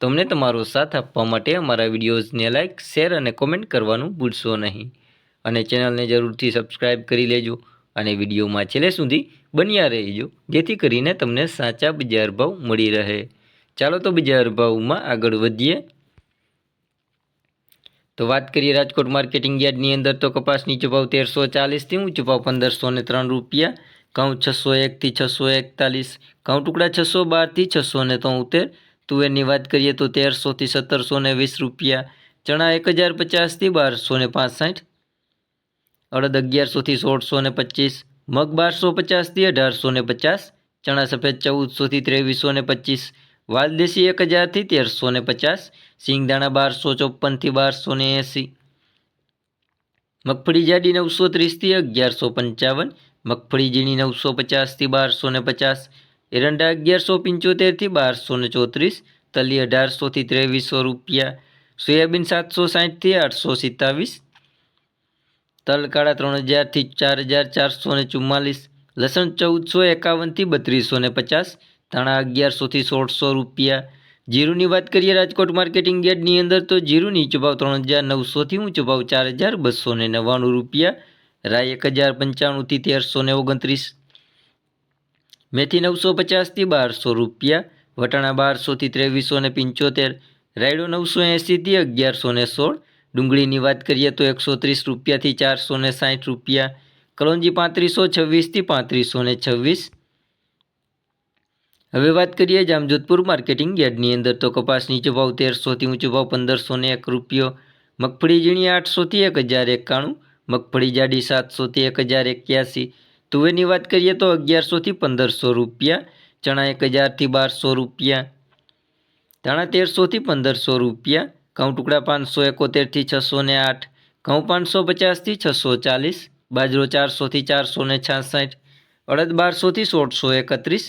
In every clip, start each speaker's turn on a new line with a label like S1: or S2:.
S1: તો અમને તમારો સાથ આપવા માટે અમારા વિડીયોઝને લાઇક શેર અને કોમેન્ટ કરવાનું ભૂલશો નહીં. અને ચેનલને જરૂરથી સબસ્ક્રાઇબ કરી લેજો અને વિડીયોમાં છેલ્લે સુધી બન્યા રહેજો, જેથી કરીને તમને સાચા બજાર ભાવ મળી રહે. ચાલો તો બજાર ભાવમાં આગળ વધીએ. તો વાત કરીએ રાજકોટ માર્કેટિંગ યાર્ડની અંદર તો કપાસ નીચો ભાવ તેરસો ચાલીસથી ઊંચો ભાવ પંદરસો ને ત્રણ રૂપિયા, ઘઉં છસો એકથી છસો એકતાલીસ, ઘઉં ટુકડા છસો બારથી છસો ને તોતેર તુવેરની વાત કરીએ તો તેરસોથી સત્તરસો ને વીસ રૂપિયા, ચણા એક હજાર પચાસથી બારસો ને પાંસઠ, અડદ અગિયારસોથી સોળસો ને પચીસ, મગ બારસો પચાસથી અઢારસો ને પચાસ, ચણા સફેદ ચૌદસોથી ત્રેવીસો ને પચીસ વાલદેશી એક હજારથી તેરસો ને પચાસ સિંગદાણા બારસો ચોપનથી બારસો ને એંસી, મગફળી જાડી નવસો ત્રીસથી અગિયારસો પંચાવન, મગફળી ઝીણી નવસો પચાસથી બારસો ને પચાસ એરંડા અગિયારસો પંચોતેરથી બારસો ને ચોત્રીસ, તલી અઢારસોથી ત્રેવીસો રૂપિયા, સોયાબીન સાતસો સાઠથી આઠસો સિત્તાવીસ તલ કાળા ત્રણ હજારથી ચાર હજાર ચારસો ને ચુમ્માલીસ, લસણ ચૌદસો એકાવનથી બત્રીસો ને પચાસ, ધાણા અગિયારસોથી સોળસો રૂપિયા. જીરુની વાત કરીએ રાજકોટ માર્કેટિંગ યાર્ડની અંદર તો જીરું નીચો ભાવ ત્રણ હજાર નવસોથી ઊંચો ભાવ ચાર હજાર બસો ને નવ્વાણું રૂપિયા, રાય એક હજાર પંચાણુંથી તેરસો ને ઓગણત્રીસ. મેથી નવસો પચાસથી બારસો રૂપિયા, વટાણા બારસોથી ત્રેવીસો ને પંચોતેર, રાયડો નવસો એંસીથી અગિયારસો ને સોળ, ડુંગળીની વાત કરીએ તો એકસો ત્રીસ રૂપિયાથી ચારસો ને સાઠ રૂપિયા, કલોંજી પાંત્રીસો, છવ્વીસથી પાંત્રીસો ને છવ્વીસ. હવે વાત કરીએ જામજોધપુર માર્કેટિંગ યાર્ડની અંદર તો કપાસ નીચો ભાવ તેરસોથી ઊંચો ભાવ પંદરસો ને એક રૂપિયો, મગફળી ઝીણી આઠસોથી એક હજાર એકાણું, મગફળી જાડી સાતસોથી એક હજાર એક્યાસી તુવેરની વાત કરીએ તો અગિયારસોથી પંદરસો રૂપિયા ચણા એક હજારથી બારસો રૂપિયા, ધાણા તેરસોથી પંદરસો રૂપિયા, ઘઉં ટુકડા પાંચસો એકોતેરથી છસો ને આઠ, ઘઉં પાંચસો પચાસથી છસો ચાલીસ, બાજરો ચારસોથી ચારસો ને છાસઠ, અડદ બારસોથી સોળસો એકત્રીસ,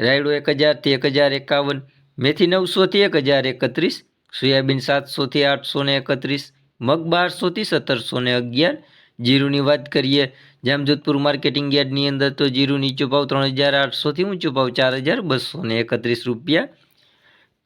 S1: રાયડો એક હજારથી એક હજાર એકાવન, મેથી નવસોથી એક હજાર એકત્રીસ, સોયાબીન સાતસોથી આઠસો ને એકત્રીસ, મગ બારસોથી સત્તરસો ને અગિયાર જીરુની વાત કરીએ, જામજોધપુર માર્કેટિંગ યાર્ડની અંદર તો જીરું નીચો ભાવ ત્રણ હજાર આઠસોથી ઊંચો ભાવ ચાર હજાર બસો ને એકત્રીસ રૂપિયા.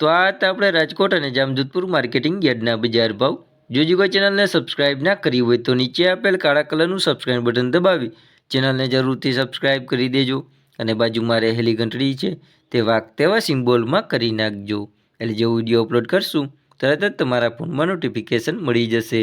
S1: તો આ હતા આપણે રાજકોટ અને જામજોધપુર માર્કેટિંગ યાર્ડના બજાર ભાવ. જો કોઈ ચેનલને સબસ્ક્રાઇબ ના કરી હોય તો નીચે આપેલ કાળા કલરનું સબસ્ક્રાઇબ બટન દબાવી ચેનલને જરૂરથી સબસ્ક્રાઇબ કરી દેજો અને બાજુમાં રહેલી ઘંટડી છે તે વાક તેવા સિમ્બોલમાં કરી નાખજો. એટલે જે વીડિયો અપલોડ કરશું, તરત જ તમારા ફોનમાં નોટિફિકેશન મળી જશે.